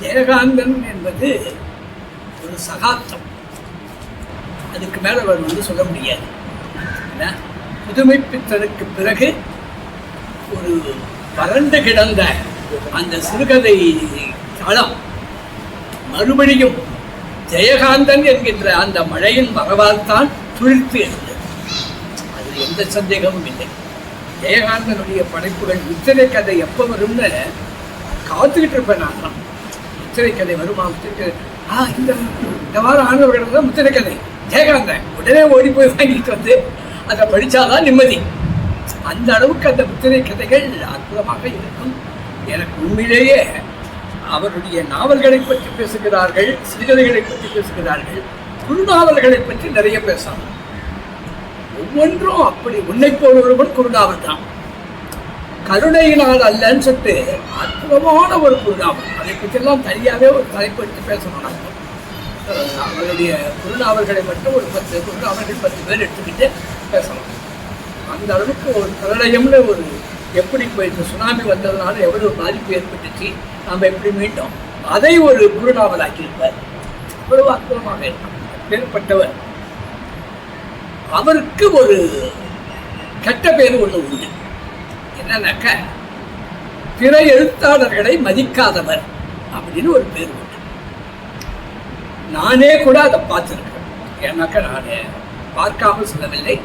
ஜெயகாந்தன் என்பது ஒரு சகாப்தம். அதுக்கு மேலே அவர் வந்து சொல்ல முடியாது. புதுமைப்பித்தனுக்கு பிறகு ஒரு வறண்டு கிடந்த அந்த சிறுகதை தளம் மறுபடியும் ஜெயகாந்தன் என்கின்ற அந்த மழையின் மகவால் தான் துளிர்த்து இருந்தது அதில் எந்த சந்தேகமும் இல்லை. ஜெயகாந்தனுடைய படைப்புகள் முத்திரை கதை எப்போ வரும்னு காத்துக்கிட்டு இருப்பேன் நான். முத்திரை கதை வருமா முத்திரை ஆ இந்த இந்த வாரம் ஆனவர்கள் தான் முத்திரை கதை ஜெயகாந்தன் உடனே ஓடி போய் வாங்கிட்டு வந்து அதை படித்தாதான் நிம்மதி. அந்த அளவுக்கு அந்த முத்திரை கதைகள் அற்புதமாக இருக்கும். எனக்கு உண்மையிலேயே அவருடைய நாவல்களை பற்றி பேசுகிறார்கள் சிறுகதைகளை பற்றி பேசுகிறார்கள் குறுநாவல்களை பற்றி நிறைய பேசலாம். ஒவ்வொன்றும் அப்படி உன்னை போல் ஒருவன் குறுநாவல் தான். கருணையினால் அல்லன்னு சொல்லிட்டு அற்புதமான ஒரு குருநாவல் அதை பற்றியெல்லாம் தனியாகவே ஒரு தலைப்பு எடுத்து பேசணும் நம்ம அவருடைய குருநாவல்களை மட்டும் ஒரு பத்து குருநாவல்கள் பத்து பேர் எடுத்துக்கிட்டு பேசணும் அந்த அளவுக்கு ஒரு பிரளயம்னு ஒரு எப்படி இப்போ இந்த சுனாமி வந்ததுனால எவ்வளவு பாதிப்பு ஏற்பட்டுச்சு நாம் எப்படி மீட்டோம் அதை ஒரு குருநாவலாக்கியிருப்பார் அவ்வளவு அற்புதமாக இருக்கும் பேர்பட்டவர். அவருக்கு ஒரு கெட்ட பேர் ஒன்று உண்டு. என்னன்னாக்க பிற எழுத்தாளர்களை மதிக்காதவர் அப்படின்னு ஒரு பேர் உண்டு. நானே கூட அதை பார்த்துருக்கேன். ஏன்னாக்கா நான் பார்க்காமல் சொல்லவில்லை.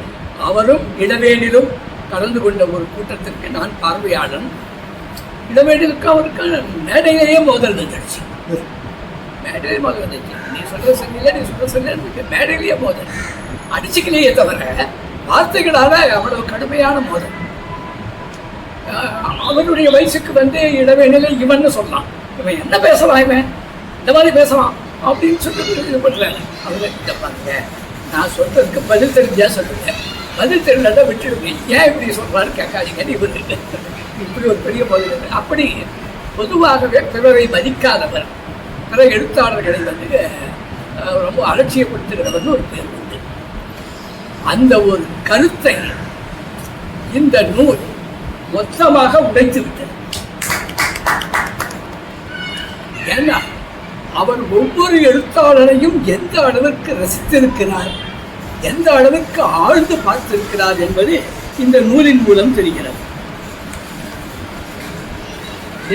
அவரும் இளவேனிலும் கலந்து கொண்ட ஒரு கூட்டத்திற்கு நான் பார்வையாளன். இளவேனிலுக்கு அவருக்கு மேடையிலேயே மோதல் வந்துடுச்சு மேடையிலே மோதல் வந்துடுச்சு நீ சொல்ல சரியில்லை நீ சொல்ல சரியில்லை மேடையிலேயே மோதல். அடிச்சுக்கலையே தவிர வார்த்தைகளால அவ்வளவு கடுமையான மோதல். அவனுடைய வயசுக்கு வந்து இளவேனில இவன்னு சொல்லலாம் இவன் என்ன பேசலாம் இவன்? இந்த மாதிரி பேசலாம் அப்படின்னு சொல்லி இது பண்றாரு அவங்க கிட்ட பாருங்க நான் சொல்றதுக்கு பதில் தெரிஞ்சா சொல்லுங்க. பதில் தெரியலன்னா விட்டுடுங்க. ஏன் இப்படி சொல்றாரு கேட்காதீங்கன்னு இவர் இப்படி ஒரு பெரிய பதில் அப்படி பொதுவாகவே பிறரை மதிக்காதவர் பிற எழுத்தாளர்களை வந்து ரொம்ப அலட்சியப்படுத்துகிறவர்னு ஒரு பேர் உண்டு. அந்த ஒரு கருத்தை இந்த நூல் மொத்தமாக உடைத்து விட்டது. ஏன்னா அவர் ஒவ்வொரு எழுத்தாளரையும் எந்த அளவிற்கு ரசித்திருக்கிறார் எந்த அளவிற்கு ஆழ்ந்து பார்த்திருக்கிறார் என்பது இந்த நூலின் மூலம் தெரிகிறது.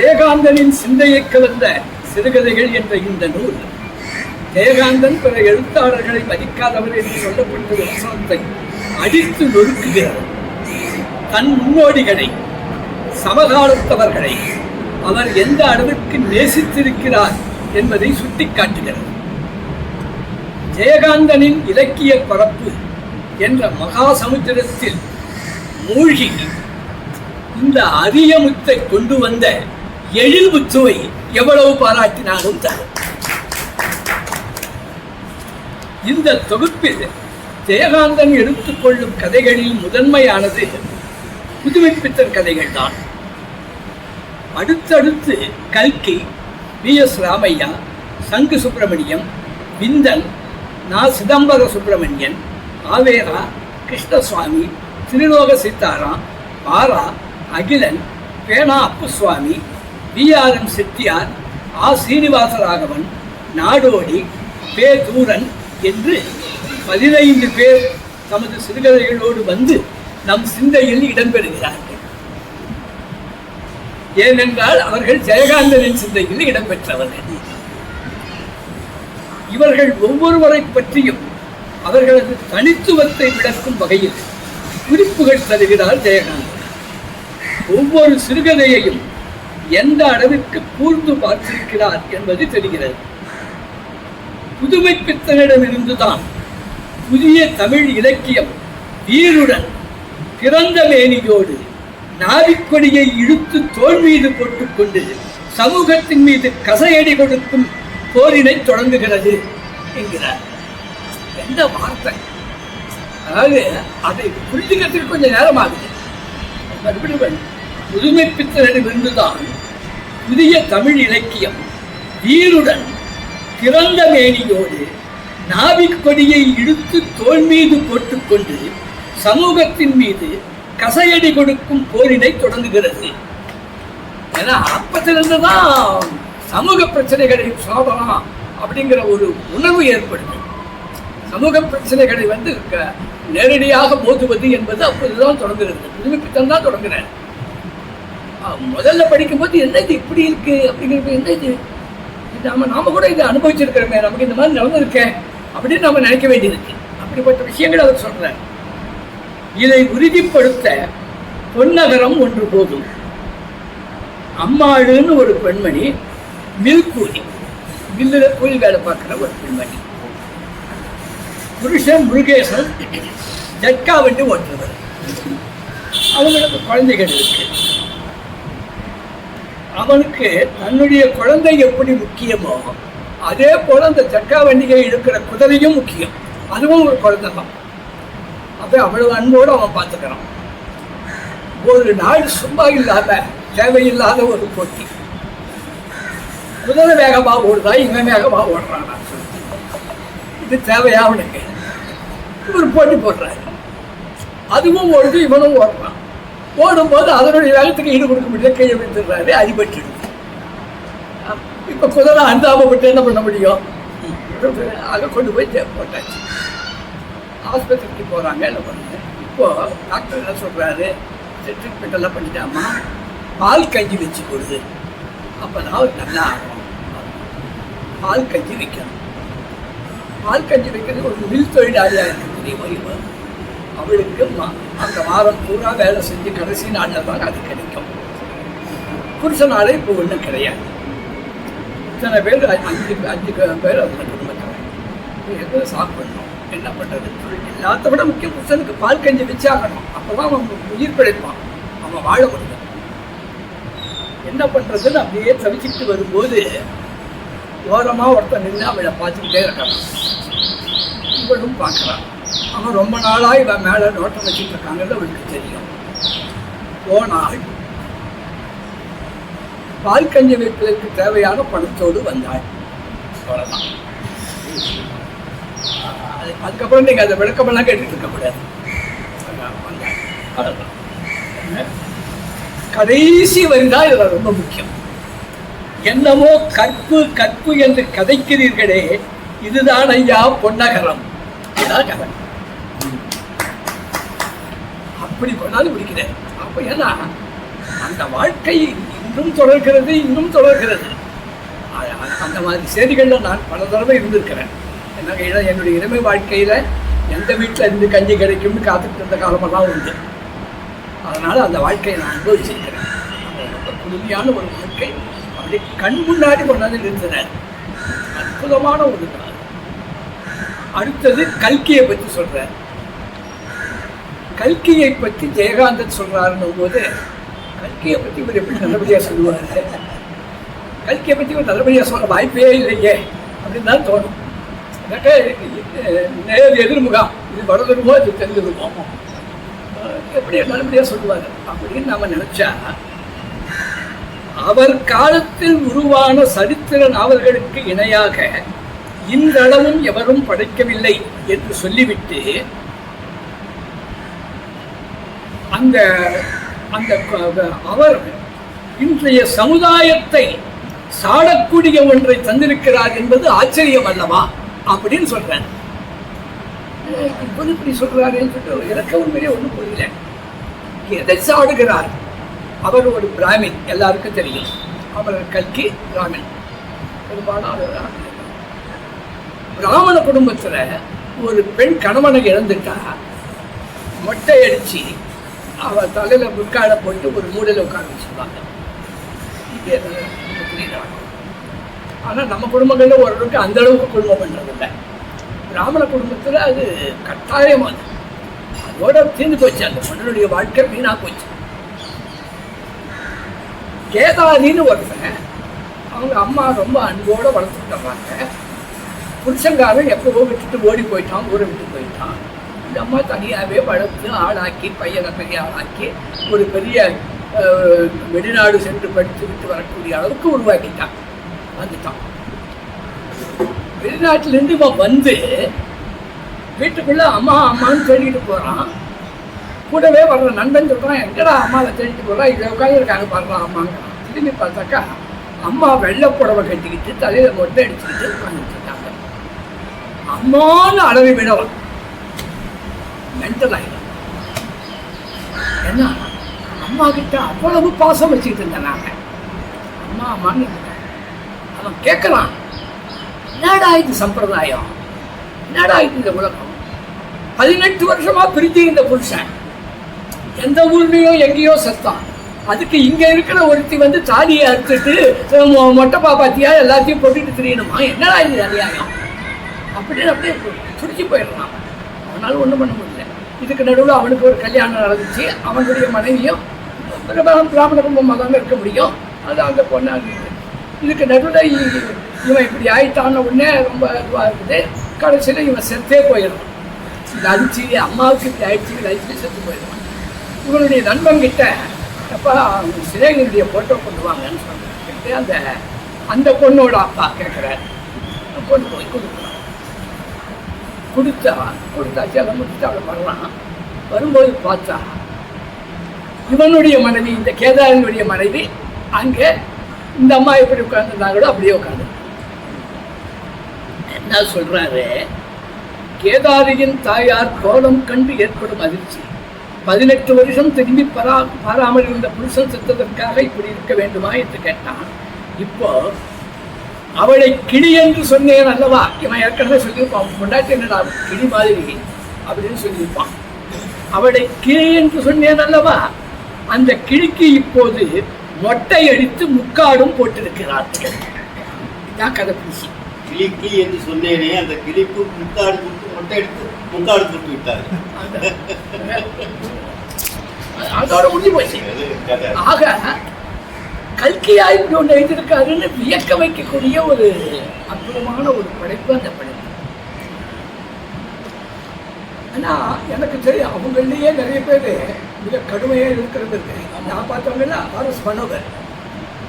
ஏகாந்தனின் சிந்தையை கலந்த சிறுகதைகள் என்ற இந்த நூல் ஏகாந்தன் பிற எழுத்தாளர்களை மதிக்காதவர் என்று சொல்லப்பட்ட வசனத்தை அடித்து நொறுக்குகிறார் தன் முன்னோடிகளை சமகாலத்தவர்களை அவர் எந்த அளவிற்கு நேசித்திருக்கிறார் என்பதை சுட்டிக்காட்டுகிறது. ஜெயகாந்தனின் இலக்கிய பரப்பு என்ற மகா சமுத்திரத்தில் மூழ்கி இந்த அரிய முத்தை கொண்டு வந்த எழில் முத்துவை எவ்வளவு பாராட்டினாலும் தரும் இந்த தொகுப்பில் ஜெயகாந்தன் எடுத்துக்கொள்ளும் கதைகளில் முதன்மையானது புதுமைப்பித்தர் கதைகள் தான் அடுத்தடுத்து கல்கி வி. எஸ். ராமையா சங்கு சுப்பிரமணியம் விந்தன் நா. சிதம்பர சுப்பிரமணியன் ஆவேரா கிருஷ்ணசுவாமி திருலோக சீதாராம் பாரா அகிலன் பேனா Appuswamy V. R. M. Chettiar ஆ. சீனிவாசராகவன் நாடோடி பே. தூரன் என்று பதினைந்து பேர் தமது சிறுகதைகளோடு வந்து நம் சிந்தையில் இடம்பெறுகிறார்கள். ஏனென்றால் அவர்கள் ஜெயகாந்தனின் சிந்தையில் இடம்பெற்றவர்கள். இவர்கள் ஒவ்வொருவரை பற்றியும் அவர்களது தனித்துவத்தை விளக்கும் வகையில் குறிப்புகள் தருகிறார் ஜெயகாந்தன் ஒவ்வொரு சிறுகதையையும் எந்த அளவிற்கு கூர்ந்து பார்த்திருக்கிறார் என்பது தெரிகிறது. புதுமை பித்தனிடமிருந்துதான் புதிய தமிழ் இலக்கியம் வீருடன் பிறந்த மேனியோடு நாவிக்கொடியை இழுத்து தோல் மீது போட்டுக்கொண்டு சமூகத்தின் மீது கசையடி கொடுக்கும் போரினை தொடங்குகிறது என்கிறார். எந்த வார்த்தை? அதாவது அதை புரிஞ்சுக்கிறதுக்கு கொஞ்சம் நேரம் ஆகுது மறுபடியும் புதுமை பித்தனிடமிருந்துதான் புதிய தமிழ் இலக்கியம் வீருடன் பிறந்த மேனியோடு நாவிக் கொடியை இழுத்து தோல் மீது போட்டுக்கொண்டு சமூகத்தின் மீது கசையடி கொடுக்கும் போரினை தொடங்குகிறது. ஏன்னா அப்பத்திலிருந்து தான் சமூக பிரச்சனைகளை சாதலாம் அப்படிங்கிற ஒரு உணர்வு ஏற்படுது. சமூக பிரச்சனைகளை வந்து க- நேரடியாக மோதுவது என்பது அப்போதுதான் தொடங்குகிறது. புதுமைப்பித்தன் தான் தொடங்குறார். முதல்ல படிக்கும்போது என்ன இது இப்படி இருக்கு அப்படிங்கிறது என்ன இது நாம நாம கூட இதை அனுபவிச்சிருக்கிறோமே நமக்கு இந்த மாதிரி நடந்திருக்கேன் அப்படின்னு நாம நினைக்க வேண்டியிருக்கு அப்படிப்பட்ட விஷயங்கள் அவர் சொல்றார். இதை உறுதிப்படுத்த பொன்னகரம் ஒன்று போதும். அம்மாளுன்னு ஒரு பெண்மணி மில் கூலி மில்லில் கூலி வேலை பார்க்குற ஒரு பெண்மணி. புருஷன் முருகேசன் ஜட்கா வண்டி ஓட்டுறவர். அவங்களுக்கு குழந்தைகள் இருக்கு. அவனுக்கு தன்னுடைய குழந்தை எப்படி முக்கியமோ அதே போல அந்த ஜட்கா வண்டிகை இருக்கிற குதிரையும் முக்கியம். அதுவும் ஒரு குழந்தை தான் அப்போ அவ்வளவு அன்போடு அவன் பார்த்துக்கிறான். ஒரு நாள் சும்மா இல்லாத தேவையில்லாத ஒரு போட்டி. குதிரை வேகமாக ஓடுதா இவன் வேகமாக ஓடுறானா? இது தேவையா அவனுக்கு? ஒரு போட்டி போடுறாரு. அதுவும் ஓடுது இவனும் ஓடுறான். ஓடும்போது அதனுடைய வேகத்துக்கு ஈடு கொடுக்க முடியல கையை விட்டுறாரு அடிபட்டு இப்போ குதிரை அந்தாம என்ன பண்ண முடியும்? அதை கொண்டு போய் போட்டாச்சு ஆஸ்பத்திரிக்கு போகிறாங்க என்ன பண்ணுங்க இப்போது டாக்டர் என்ன சொல்கிறாரு ட்ரீட்மெண்ட் எல்லாம் பண்ணிட்டாமா? பால் கஞ்சி வச்சு கொடுது. அப்போ தான் அவர் நல்லா ஆகும். பால் கஞ்சி வைக்கணும். பால் கஞ்சி வைக்கிறது ஒரு மில் தொழிலாளியாக இருக்கக்கூடிய தெரியுமா அவளுக்கு மா- அந்த வாரம் பூரா வேலை செஞ்சு கடைசி நாளில் தான் அது கிடைக்கும். புருஷனால இப்போ ஒன்றும் கிடையாது. இத்தனை பேர் அஞ்சு அஞ்சு பேர் அந்த குடும்பத்தில். எது சாப்பிடணும். என்ன பண்ணுறது எல்லாத்த விட முக்கிய புருஷனுக்கு பால் கஞ்சி வச்சாகணும். அப்போ தான் அவன் உயிர் பிழைப்பான். அவன் வாழ முடியும். என்ன பண்ணுறதுன்னு அப்படியே தவிச்சுட்டு வரும்போது ஓரமாக ஒருத்தன் நின்று அவளை பார்த்துக்கிட்டே இருக்கான். இவளும் பார்க்குறான். அவன் ரொம்ப நாளாக இவன் மேலே நோட்டம் வச்சுட்டு இருக்காங்கன்னு அவளுக்கு தெரியும். போனால் பால் கஞ்சி வைப்பதற்கு தேவையான பணத்தோடு வந்தாள். அவ்வளோதான் அது- அதுக்கப்புறம் நீங்கள் அதை விளக்கமெல்லாம் கேட்டுட்டு இருக்கக்கூடாது கடைசி வரிதான் இதில் ரொம்ப முக்கியம். என்னமோ கற்பு கற்பு என்று கதைக்கிறீர்களே இதுதான் ஐயா பொன்னகரம். இதுதான் கதை. அப்படி கொண்டாந்து முடிக்கிறேன். அப்போ ஏன்னா அந்த வாழ்க்கை இன்னும் தொடர்கிறது இன்னும் தொடர்கிறது. அந்த மாதிரி செய்திகளில் நான் பல தடவை இருந்திருக்கிறேன். என்ன என்னுடைய இளமை வாழ்க்கையில் எந்த வீட்டில் இருந்து கஞ்சி கிடைக்கும்னு காத்துட்டு இருந்த காலமெல்லாம் உண்டு. அதனால் அந்த வாழ்க்கையை நான் அனுபவிச்சிருக்கிறேன். ரொம்ப புதுமையான ஒரு வாழ்க்கை. அப்படி கண் முன்னாடி கொண்டாந்து நிறுத்தினார் அற்புதமான ஒரு நாள். அடுத்தது கல்கியை பற்றி சொல்கிறேன் கல்கியை பற்றி ஜெயகாந்தன் சொல்கிறாருன்னு போது கல்கியை பற்றி இவர் எப்படி நல்லபடியாக சொல்லுவார்? கல்கியை பற்றி இவர் நல்லபடியாக சொல்ல வாய்ப்பே இல்லையே அப்படின்னு தான் தோணும். நேர் எதிர்முகம் இது வடதுருமோ இது தென்துருமோ எப்படி நல்லபடியாக சொல்லுவார்? அப்படின்னு நம்ம நினைச்சா அவர் காலத்தில் உருவான சரித்திர நாவல்களுக்கு இணையாக இன்றளவும் எவரும் படைக்கவில்லை என்று சொல்லிவிட்டு அந்த அந்த அவர் இன்றைய சமுதாயத்தை சாடக்கூடிய ஒன்றை தந்திருக்கிறார் என்பது ஆச்சரியம் அல்லவா? அப்படின்னு சொல்கிறேன் ஏய், இவர் இப்படி சொல்றாருன்னு சொல்லிட்டு எனக்கு உண்மையிலே ஒன்றும் புரியல. எதை சாடுகிறார்? அவர் ஒரு பிராமின் எல்லாருக்கும் தெரியும். அவர் கல்கி பிராமின். பெரும்பாலும் அவர் பிராமண குடும்பத்தில் ஒரு பெண் கணவனை இழந்துட்டா மொட்டை அடித்து அவர் தலையில் முக்காட போட்டு ஒரு மூடையில் உட்கார வச்சிருப்பாங்க. இது என்ன ஆனால் நம்ம குடும்பங்களில் ஓரளவுக்கு அந்த அளவுக்கு குடும்பம் பண்றது இல்லை பிராமண குடும்பத்தில் அது கட்டாயமானது. அதோட தீர்ந்து போச்சு. அந்த பொண்ணனுடைய வாழ்க்கை வீணாக போச்சு. கேதாதின்னு ஒருத்தன் அவங்க அம்மா ரொம்ப அன்போடு வளர்த்துட்டு புருஷங்காரன் எப்பவோ விட்டுட்டு ஓடி போயிட்டான் ஊரை விட்டு போயிட்டான். இந்த அம்மா தனியாகவே வளர்த்து ஆளாக்கி பையனை பெரிய ஆளாக்கி ஒரு பெரிய வெளிநாடு சென்று படித்து விட்டு வரக்கூடிய அளவுக்கு உருவாக்கிட்டான். வந்துட்டான். வெளிநாட்டிலேருந்து இவன் வந்து வீட்டுக்குள்ள அம்மா அம்மான்னு தேடிட்டு போகிறான் கூடவே வர்ற நண்பன் சொல்கிறான் எங்கடா அம்மாவை தேடிட்டு போகிறான் இதை உட்காந்து இருக்காங்க பாடுறான் அம்மாங்க. திரும்பி பார்த்தாக்கா அம்மா வெள்ளை புடவை கட்டிக்கிட்டு தலையில் மொட்டை அடிச்சுக்கிட்டு உட்காந்துட்டு இருக்காங்க. அம்மான்னு அளவை விடவன். மென்டல் ஆகிடும் ஏன்னா அம்மா கிட்ட அவ்வளவு பாசம் வச்சுக்கிட்டு இருந்தேன் நாங்கள் அம்மா அம்மான்னு அவன் கேட்கலாம். என்னடா இது சம்பிரதாயம்? என்னடா இது இந்த உலகம்? பதினெட்டு வருஷமா பிரிஞ்சு இந்த புருஷன். எந்த ஊர்லயோ எங்கேயோ செத்தான். அதுக்கு இங்க இருக்கிற ஒருத்தி வந்து தாலியை அறுத்துட்டு மொ- மொட்டை பாப்பாத்தியா? எல்லாத்தையும் போட்டுட்டு தெரியணுமா? என்னடா இது அநியாயம்? அப்படின்னு அப்படியே துடிச்சு போயிடலாம் அவனால ஒன்றும் பண்ண முடியல. இதுக்கு நடுவில் அவனுக்கு ஒரு கல்யாணம் நடந்துச்சு. அவனுடைய மனைவியும் பிரபலம் பிராமண குடும்பமாக தான் இருக்க முடியும். அது அந்த பொண்ணாக இதுக்கு நடுவில் இவன் இப்படி ஆயிட்டான உடனே ரொம்ப இதுவாக இருக்குது. கடைசியில் இவன் செத்தே போயிடும் இது அடிச்சு அம்மாவுக்கு இப்படி ஆயிடுச்சு லைஃப்லேயே செத்து போயிடுவான். இவனுடைய நண்பன் கிட்ட அப்பா சிலைகளுடைய ஃபோட்டோ கொண்டு வாங்கன்னு சொல்லிட்டு அந்த அந்த பொண்ணோட அப்பா கேட்குறாரு கொண்டு போய் கொடுக்குறான். கொடுத்தா கொடுத்தாச்சு அதை முடிச்சுட்டு அவளை வரலாம். வரும்போது பார்த்தா இவனுடைய மனைவி இந்த கேதாரனுடைய மனைவி அங்கே இந்த அம்மா எப்படி உட்காந்துருந்தாங்களோ அப்படியே உட்காந்து என்ன சொல்றாரு? கேதாரியின் தாயார் கோலம் கண்டு ஏற்படும் அதிர்ச்சி. பதினெட்டு வருஷம் திரும்பி பரா பாராமல் இருந்த புருஷன் செத்ததற்காக இப்படி இருக்க வேண்டுமா என்று கேட்டான். இப்போ அவளை கிளி என்று சொன்னேன் அல்லவா? இவன் ஏற்கனவே சொல்லியிருப்பான். பொண்டாட்டி என்னடா கிளி மாதிரி அப்படின்னு சொல்லியிருப்பான். அவளை கிளி என்று சொன்னேன் அல்லவா? அந்த கிளிக்கு இப்போது மொட்டை அடித்து முக்காடும் போட்டிருக்கிறார்கள். இதான் கதை பூசி கிளி கிளி என்று சொன்னேனே அந்த கிளிப்பு முக்காடு போட்டு மொட்டை எடுத்து முக்காடு போட்டு விட்டார் அதோட முடிஞ்சு போச்சு. ஆக கல்கியா இப்படி ஒன்று எழுதியிருக்காருன்னு வியக்க வைக்கக்கூடிய ஒரு அற்புதமான ஒரு படைப்பு அந்த படைப்பு. ஆனா எனக்கு தெரியும் அவங்களையே நிறைய பேர் மிக கடுமையாக இருக்கிறது. நான் பார்த்தவங்கன்னா ஆர்எஸ் மனோகர்.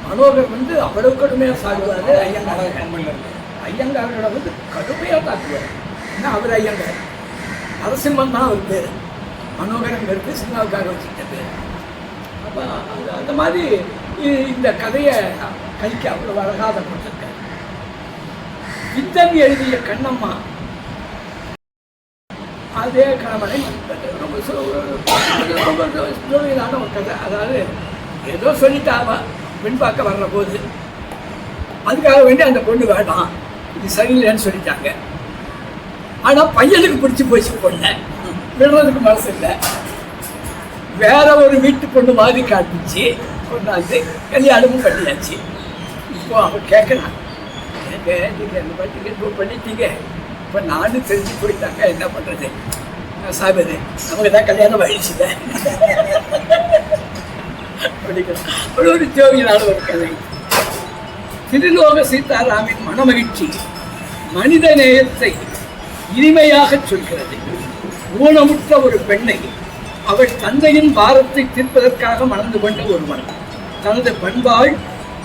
மனோகர் வந்து அவ்வளவு கடுமையாக சாடுவார் ஐயங்கார ஐயங்காரோட வந்து கடுமையாக தாக்குவார். ஏன்னா அவர் ஐயங்கார் நரசிம்மன் தான் அவர் பேர். மனோகரங்கிறது சினிமாவுக்காக வச்சுக்கிட்ட பேர். அப்போ அந்த அந்த மாதிரி இந்த கதையை கைக்கு அவ்வளோ அழகாக கொடுத்துருக்காரு. வித்தன் எழுதிய கண்ணம்மா அதே கணவனை ரொம்ப ரொம்ப சுவையிலான ஒரு கதை அதாவது ஏதோ சொல்லிட்டாவா பெண் பார்க்க வர்ற போது அதுக்காக வேண்டி அந்த பொண்ணு வேண்டாம். இது சரியில்லைன்னு சொல்லிட்டாங்க. ஆனால் பையனுக்கு பிடிச்சி போச்சு பொண்ணை. விடுறதுக்கு மனசு இல்லை. வேற ஒரு வீட்டு பொண்ணு மாதிரி காட்டுச்சு. கொண்டாந்து கல்யாணமும் பண்ணியாச்சு இப்போ அவன் கேட்குறான் ஏங்க நீங்கள் என்ன பண்ணிட்டீங்க இப்போ பண்ணிட்டீங்க? இப்போ நானும் தெரிஞ்சு போயிட்டாங்க என்ன பண்ணுறது சாகுது நமக்கு தான் கல்யாணம் ஆயிடுச்சுல. அப்படி ஒரு தேவையான ஒரு கதை. திருலோக சீதாராமின் மனமகிழ்ச்சி மனித நேயத்தை இனிமையாக சொல்கிறது. ஊனமுற்ற ஒரு பெண்ணை அவள் தந்தையின் பாரத்தை தீர்ப்பதற்காக மணந்து கொண்ட ஒரு மனம் தனது பண்பாள்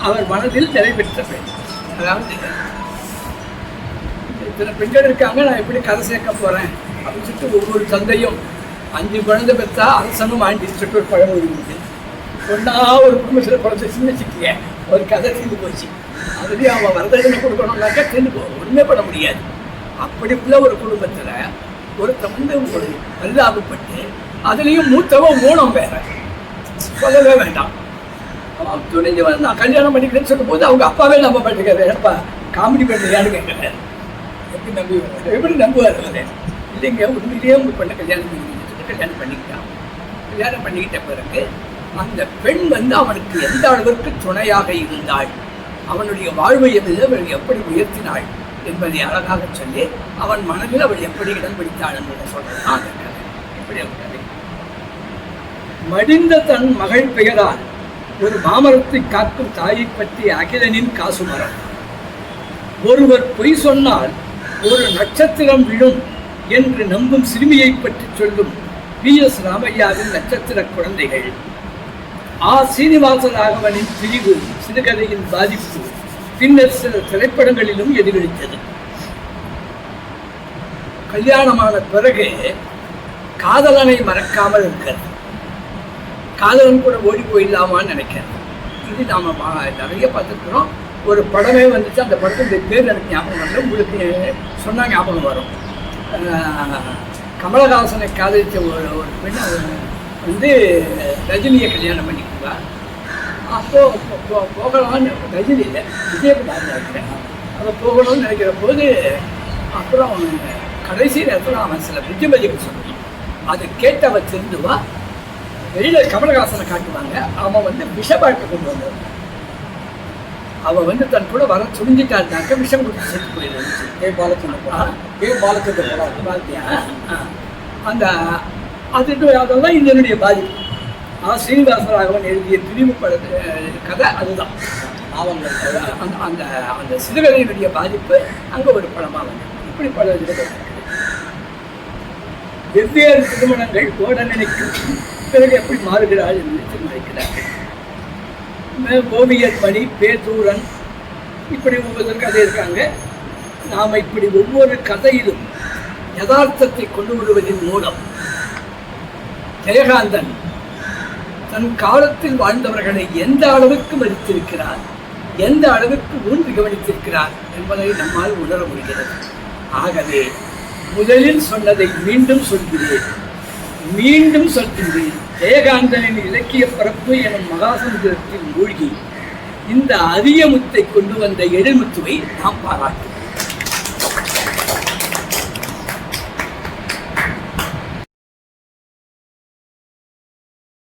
அவர் மனதில் நிறைவேற்ற பெண் அதாவது இத்தனை பெண்கள் இருக்காங்க நான் எப்படி கதை சேர்க்க போகிறேன் அப்படின்னு சொல்லிட்டு ஒவ்வொரு தந்தையும் அஞ்சு குழந்தை பெற்றா அரசனும் ஆண்டி சொல்லிட்டு ஒரு பழமொழி உண்டு ஒன்றா ஒரு குடும்பத்தில் சின்ன வச்சுக்கீங்க ஒரு கதை தீர்ந்து போச்சு. அதுலேயும் அவன் வரதட்சணை கொடுக்கணும்னாக்கா தீர்ந்து போ ஒன்றுமே பண்ண முடியாது. அப்படி உள்ள ஒரு குடும்பத்தில் ஒரு வந்து ஒரு பரிதாபப்பட்டு அதுலேயும் மூத்தவன் மூணம் வேற. சொல்லவே வேண்டாம். அவன் துணிஞ்சு வந்து நான் கல்யாணம் பண்ணிக்கிறேன்னு சொல்லும்போது அவங்க அப்பாவே நம்ம பண்ணிக்கிறேன் எப்பா காமெடி பண்ணுறியான்னு கேட்குறாரு எப்படி நம்பி எப்படி நம்புவார்? அவர் இல்லைங்க உண்மையிலேயே உங்க பொண்ணை கல்யாணம் பண்ணி கல்யாணம் பண்ணிக்கிட்டான் கல்யாணம் பண்ணிக்கிட்ட பிறகு அந்த பெண் வந்து அவனுக்கு எந்த அளவிற்கு துணையாக இருந்தாள்? அவனுடைய வாழ்வை எதில் அவள் எப்படி உயர்த்தினாள் என்பதை அழகாக சொல்லி அவன் மனதில் அவள் எப்படி இடம் பிடித்தாள் என்று சொல்றதுதான் எப்படி இப்படி மடிந்த தன் மகள் பெயரால் ஒரு மாமரத்தை காக்கும் தாயை பற்றி அகிலனின் காசு மரம் ஒருவர் பொய் சொன்னால் ஒரு நட்சத்திரம் விழும் என்று நம்பும் சிறுமியை பற்றி சொல்லும் பி எஸ் ராமையாவின் நட்சத்திர குழந்தைகள். ஆ. சீனிவாசராகவனின் பிரிவு சிறுகதையின் பாதிப்பு பின்னர் சில திரைப்படங்களிலும் எதிரொலித்தது. கல்யாணமான பிறகு காதலனை மறக்காமல் இருக்கிறது. காதலன் கூட ஓடி போயிடலாமான்னு நினைக்கிறேன். இது நாம் நிறைய பார்த்துருக்குறோம். ஒரு படமே வந்துச்சு அந்த படத்துடைய பேர் எனக்கு ஞாபகம் வரல. உங்களுக்கு சொன்னால் ஞாபகம் வரும். கமலஹாசனை காதலித்த ஒரு ஒரு பெண் வந்து ரஜினியை கல்யாணம் பண்ணிக்குவா அப்போது போ- போகலான்னு ரஜினி இல்லை விஜயகுமார் நினைக்கிறேன். அவன் போகணும்னு நினைக்கிற போது அப்புறம் கடைசி நேரத்தில் அவன் சில விஜயபதிகள் சொல்லி அதை கேட்டு அவன் திருந்துவா. வெளியில் கமலஹாசனை காட்டுவாங்க. அவன் வந்து விஷபாட்டை கொண்டு வந்தான் அவன் வந்து தன் கூட வர துணிஞ்சிட்டாருனாக்க விஷம் கொடுத்து செத்து போயிடுது கே பாலச்சந்திர கே பாலச்சந்திர பார்த்தியா. அந்த அது அதெல்லாம் இதனுடைய பாதிப்பு. ஆ ஸ்ரீனிவாசராகவன் எழுதிய திரிவு படத்து கதை அதுதான். அது அந்த அந்த அந்த சிறுகதையினுடைய பாதிப்பு அங்கே ஒரு படமாக வந்து இப்படி பல. வெவ்வேறு திருமணங்கள் ஓட நினைக்கும் பிறகு எப்படி மாறுகிறாள் என்று தீர்மானிக்கிறார்கள் மே- ஓவியர் மணி பேதூரன் இப்படி ஒவ்வொரு கதை இருக்காங்க. நாம் இப்படி ஒவ்வொரு கதையிலும் யதார்த்தத்தை கொண்டு வருவதன் மூலம் ஜெயகாந்தன் தன் காலத்தில் வாழ்ந்தவர்களை எந்த அளவுக்கு மதித்திருக்கிறார் எந்த அளவுக்கு ஊன்றி கவனித்திருக்கிறார் என்பதை நம்மால் உணர முடிகிறது. ஆகவே முதலில் சொன்னதை மீண்டும் சொல்கிறேன். மீண்டும் சொல்கிறேன். ஜெயகாந்தனின் இலக்கிய பரப்பு எனும் மகாசமுதிரத்தில் மூழ்கி இந்த அரிய முத்தை கொண்டு வந்த எழுமுத்துவை நாம் பாராட்டும்